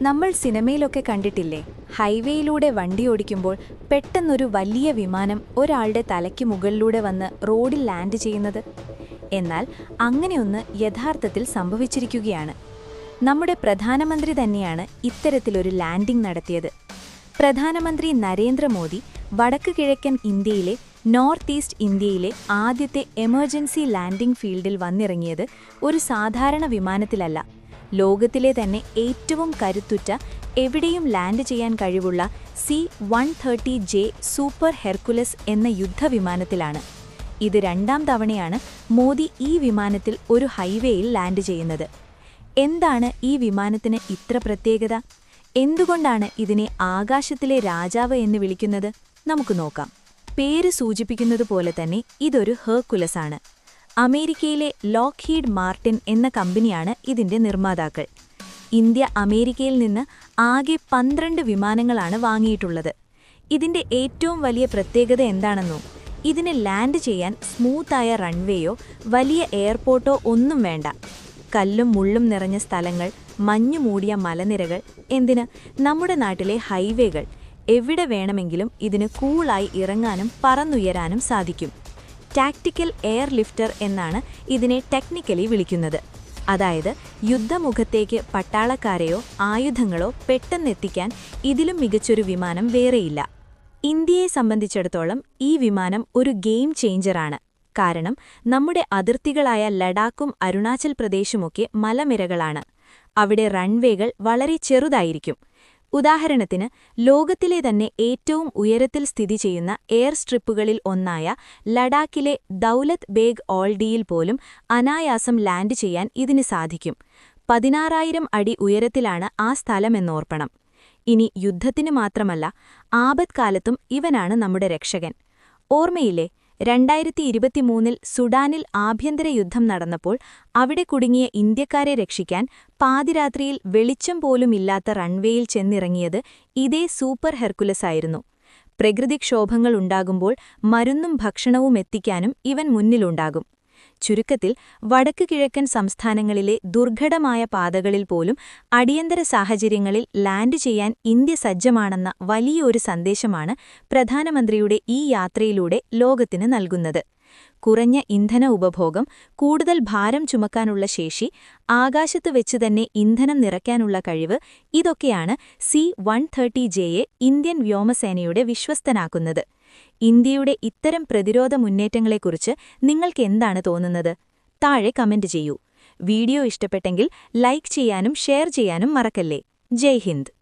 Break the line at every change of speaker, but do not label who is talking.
നമ്മൾ സിനിമയിലൊക്കെ കണ്ടിട്ടില്ലേ? ഹൈവേയിലൂടെ വണ്ടി ഓടിക്കുമ്പോൾ പെട്ടെന്നൊരു വലിയ വിമാനം ഒരാളുടെ തലയ്ക്ക് മുകളിലൂടെ വന്ന് റോഡിൽ ലാൻഡ് ചെയ്യുന്നത്. എന്നാൽ അങ്ങനെയൊന്ന് യഥാർത്ഥത്തിൽ സംഭവിച്ചിരിക്കുകയാണ്. നമ്മുടെ പ്രധാനമന്ത്രി തന്നെയാണ് ഇത്തരത്തിലൊരു ലാൻഡിംഗ് നടത്തിയത്. പ്രധാനമന്ത്രി നരേന്ദ്രമോദി വടക്ക് കിഴക്കൻ ഇന്ത്യയിലെ നോർത്ത് ഈസ്റ്റ് ഇന്ത്യയിലെ ആദ്യത്തെ എമർജൻസി ലാൻഡിംഗ് ഫീൽഡിൽ വന്നിറങ്ങിയത് ഒരു സാധാരണ വിമാനത്തിലല്ല. ലോകത്തിലെ തന്നെ ഏറ്റവും കരുത്തുറ്റ എവിടെയും ലാൻഡ് ചെയ്യാൻ കഴിവുള്ള C one thirty J super Hercules എന്ന യുദ്ധവിമാനത്തിലാണ്. ഇത് രണ്ടാം തവണയാണ് മോദി ഈ വിമാനത്തിൽ ഒരു ഹൈവേയിൽ ലാൻഡ് ചെയ്യുന്നത്. എന്താണ് ഈ വിമാനത്തിന് ഇത്ര പ്രത്യേകത? എന്തുകൊണ്ടാണ് ഇതിനെ ആകാശത്തിലെ രാജാവ് എന്ന് വിളിക്കുന്നത്? നമുക്ക് നോക്കാം. പേര് സൂചിപ്പിക്കുന്നതുപോലെ തന്നെ ഇതൊരു ഹെർക്കുലസ് ആണ് അമേരിക്കയിലെ ലോക്ക്ഹീഡ് മാർട്ടിൻ എന്ന കമ്പനിയാണ് ഇതിന്റെ നിർമ്മാതാക്കൾ. ഇന്ത്യ അമേരിക്കയിൽ നിന്ന് ആകെ പന്ത്രണ്ട് വിമാനങ്ങളാണ് വാങ്ങിയിട്ടുള്ളത്. ഇതിന്റെ ഏറ്റവും വലിയ പ്രത്യേകത എന്താണെന്നോ ഇതിന് ലാൻഡ് ചെയ്യാൻ സ്മൂത്തായ റൺവേയോ വലിയ എയർപോർട്ടോ ഒന്നും വേണ്ട. കല്ലും മുള്ളും നിറഞ്ഞ സ്ഥലങ്ങൾ മഞ്ഞു മൂടിയ മലനിരകൾ എന്തിന്? നമ്മുടെ നാട്ടിലെ ഹൈവേകൾ. എവിടെ വേണമെങ്കിലും ഇതിന് കൂളായി ഇറങ്ങാനും പറന്നുയരാനും സാധിക്കും. ടാക്ടിക്കൽ എയർ ലിഫ്റ്റർ എന്നാണ് ഇതിനെ ടെക്നിക്കലി വിളിക്കുന്നത്. അതായത് യുദ്ധമുഖത്തേക്ക് പട്ടാളക്കാരെയോ ആയുധങ്ങളോ പെട്ടെന്നെത്തിക്കാൻ ഇതിലും മികച്ചൊരു വിമാനം വേറെയില്ല. ഇന്ത്യയെ സംബന്ധിച്ചിടത്തോളം ഈ വിമാനം ഒരു ഗെയിം ചേഞ്ചറാണ് കാരണം നമ്മുടെ അതിർത്തികളായ ലഡാക്കും അരുണാചൽ പ്രദേശുമൊക്കെ മലനിരകളാണ് അവിടെ റൺവേകൾ വളരെ ചെറുതായിരിക്കും. ഉദാഹരണത്തിന് ലോകത്തിലെ തന്നെ ഏറ്റവും ഉയരത്തിൽ സ്ഥിതി ചെയ്യുന്ന എയർ സ്ട്രിപ്പുകളിൽ ഒന്നായ ലഡാക്കിലെ ദൌലത് ബേഗ് ഓൾഡിയിൽ പോലും അനായാസം ലാൻഡ് ചെയ്യാൻ ഇതിന് സാധിക്കും. പതിനാറായിരം അടി ഉയരത്തിലാണ് ആ സ്ഥലമെന്നോർപ്പണം ഇനി യുദ്ധത്തിന് മാത്രമല്ല ആപത്കാലത്തും ഇവനാണ് നമ്മുടെ രക്ഷകൻ. ഓർമ്മയില്ലേ രണ്ടായിരത്തി ഇരുപത്തിമൂന്നിൽ സുഡാനിൽ ആഭ്യന്തര യുദ്ധം നടന്നപ്പോൾ അവിടെ കുടുങ്ങിയ ഇന്ത്യക്കാരെ രക്ഷിക്കാൻ പാതിരാത്രിയിൽ വെളിച്ചം പോലുമില്ലാത്ത റൺവേയിൽ ചെന്നിറങ്ങിയത് ഇതേ സൂപ്പർ ഹെർക്കുലസായിരുന്നു ആയിരുന്നു. പ്രകൃതിക്ഷോഭങ്ങളുണ്ടാകുമ്പോൾ മരുന്നും ഭക്ഷണവും എത്തിക്കാനും ഇവൻ മുന്നിലുണ്ടാകും. ചുരുക്കത്തിൽ വടക്ക് കിഴക്കൻ സംസ്ഥാനങ്ങളിലെ ദുർഘടമായ പാതകളിൽ പോലും അടിയന്തര സാഹചര്യങ്ങളിൽ ലാൻഡ് ചെയ്യാൻ ഇന്ത്യ സജ്ജമാണെന്ന വലിയൊരു സന്ദേശമാണ് പ്രധാനമന്ത്രിയുടെ ഈ യാത്രയിലൂടെ ലോകത്തിന് നൽകുന്നത്. കുറഞ്ഞ ഇന്ധന ഉപഭോഗം കൂടുതൽ ഭാരം ചുമക്കാനുള്ള ശേഷി ആകാശത്ത് വെച്ച് തന്നെ ഇന്ധനം നിറയ്ക്കാനുള്ള കഴിവ് ഇതൊക്കെയാണ് സി വൺ തേർട്ടി ജെയെ ഇന്ത്യൻ വ്യോമസേനയുടെ വിശ്വസ്തനാക്കുന്നത്. ഇന്ത്യയുടെ ഇത്തരം പ്രതിരോധ മുന്നേറ്റങ്ങളെക്കുറിച്ച് നിങ്ങൾക്ക് എന്താണ് തോന്നുന്നത്? താഴെ കമന്റ് ചെയ്യൂ. വീഡിയോ ഇഷ്ടപ്പെട്ടെങ്കിൽ ലൈക്ക് ചെയ്യാനും ഷെയർ ചെയ്യാനും മറക്കല്ലേ. ജയ് ഹിന്ദ്.